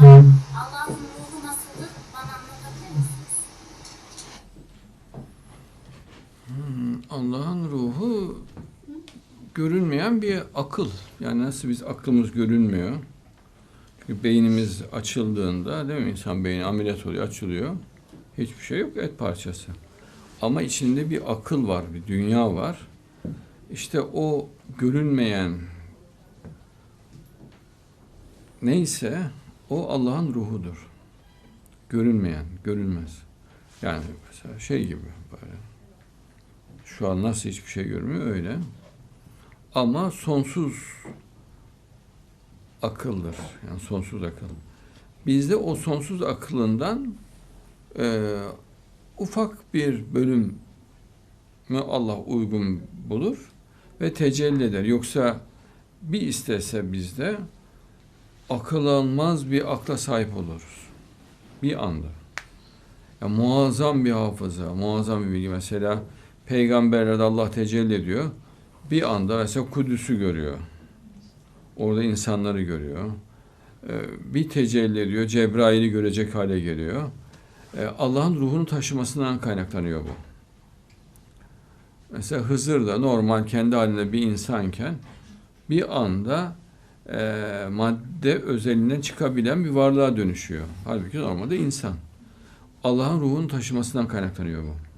Allah'ın ruhu nasıldır? Bana anlatabilir misiniz? Allah'ın ruhu görünmeyen bir akıl. Yani nasıl biz aklımız görünmüyor. Çünkü beynimiz açıldığında değil mi? İnsan beyni ameliyat oluyor, açılıyor. Hiçbir şey yok, et parçası. Ama içinde bir akıl var, bir dünya var. İşte o görünmeyen neyse o Allah'ın ruhudur. Görünmeyen, görünmez. Yani mesela şey gibi böyle. Şu an nasıl hiçbir şey görmüyor öyle. Ama sonsuz akıldır. Yani sonsuz akıl. Bizde o sonsuz akılından e, ufak bir bölüm Allah uygun bulur ve tecelli eder. Yoksa bir istese bizde akıl almaz bir akla sahip oluruz. Bir anda. Ya muazzam bir hafıza, muazzam bir bilgi. Mesela peygamberlerde Allah tecelli ediyor. Bir anda mesela Kudüs'ü görüyor. Orada insanları görüyor. Ee, Bir tecelli ediyor, Cebrail'i görecek hale geliyor. Ee, Allah'ın ruhunu taşımasından kaynaklanıyor bu. Mesela Hızır da normal kendi halinde bir insanken bir anda e, madde özelinden çıkabilen bir varlığa dönüşüyor. Halbuki normalde insan. Allah'ın ruhunu taşımasından kaynaklanıyor bu.